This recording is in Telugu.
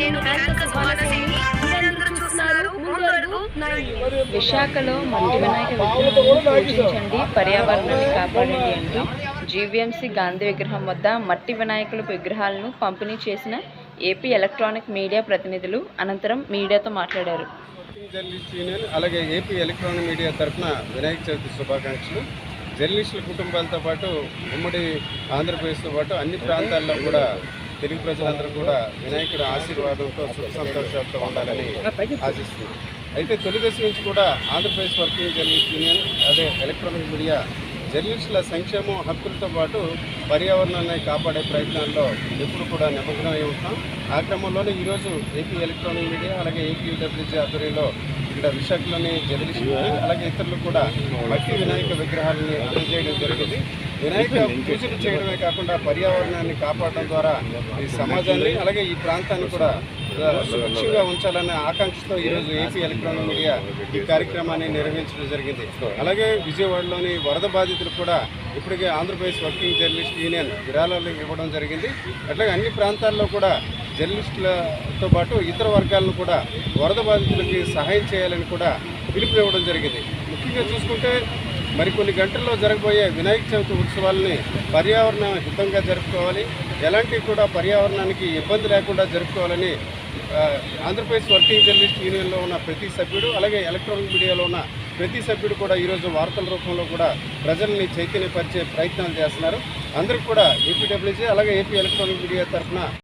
నేను విశాఖలో మట్టి వినాయక విగ్రహాలను పూజించండి పర్యావరణాన్ని కాపాడండి అంటూ. జీవీఎంసీ గాంధీ విగ్రహం వద్ద మట్టి వినాయకుల విగ్రహాలను పంపిణీ చేసిన ఏపీ ఎలక్ట్రానిక్ మీడియా ప్రతినిధులు అనంతరం మీడియాతో మాట్లాడారు. అలాగే ఏపీ ఎలక్ట్రానిక్ మీడియా తరఫున వినాయక చవితి శుభాకాంక్షలు. జర్నలిస్టుల కుటుంబాలతో పాటు ఉమ్మడి ఆంధ్రప్రదేశ్తో పాటు అన్ని ప్రాంతాల్లో కూడా తెలుగు ప్రజలందరూ కూడా వినాయకుడి ఆశీర్వాదంతో సుఖ సంతోషాలతో ఉండాలని ఆశిస్తున్నాం. అయితే తొలిదశ నుంచి కూడా ఆంధ్రప్రదేశ్ వర్కింగ్ జర్నలిస్ట్ యూనియన్ అదే ఎలక్ట్రానిక్ మీడియా జర్నలిస్టుల సంక్షేమం హక్కులతో పాటు పర్యావరణాన్ని కాపాడే ప్రయత్నాల్లో ఎప్పుడు కూడా నిమగ్నమై ఉంటాం. ఆ క్రమంలోనే ఈరోజు ఏపీ ఎలక్ట్రానిక్ మీడియా అలాగే ఏపీ డబ్ల్యూజీ ఆధ్వర్యంలో ఇక్కడ విశాఖలోని జర్నలిస్టులు అలాగే ఇతరులు కూడా మట్టి వినాయక విగ్రహాలని అందజేయడం జరిగింది. వినాయక పూజలు చేయడమే కాకుండా పర్యావరణాన్ని కాపాడడం ద్వారా ఈ సమాజాన్ని అలాగే ఈ ప్రాంతాన్ని కూడా సురక్షంగా ఉంచాలనే ఆకాంక్షతో ఈరోజు ఏపీ ఎలక్ట్రానిక్ మీడియా ఈ కార్యక్రమాన్ని నిర్వహించడం జరిగింది. అలాగే విజయవాడలోని వరద బాధితులు కూడా ఇప్పటికే ఆంధ్రప్రదేశ్ వర్కింగ్ జర్నలిస్ట్ యూనియన్ విరాళాలు ఇవ్వడం జరిగింది. అట్లాగే అన్ని ప్రాంతాల్లో కూడా జర్నలిస్టులతో పాటు ఇతర వర్గాలను కూడా వరద బాధితులకి సహాయం చేయాలని కూడా పిలుపునివ్వడం జరిగింది. ముఖ్యంగా చూసుకుంటే మరికొన్ని గంటల్లో జరగబోయే వినాయక చవితి ఉత్సవాలని పర్యావరణ హితంగా జరుపుకోవాలి. ఎలాంటి కూడా పర్యావరణానికి ఇబ్బంది లేకుండా జరుపుకోవాలని ఆంధ్రప్రదేశ్ వర్కింగ్ జర్నలిస్ట్ యూనియన్లో ఉన్న ప్రతి సభ్యుడు అలాగే ఎలక్ట్రానిక్ మీడియాలో ఉన్న ప్రతి సభ్యుడు కూడా ఈరోజు వార్తల రూపంలో కూడా ప్రజల్ని చైతన్యపరిచే ప్రయత్నాలు చేస్తున్నారు. అందరికి కూడా ఏపీడబ్ల్యూజీ అలాగే ఏపీ ఎలక్ట్రానిక్ మీడియా తరఫున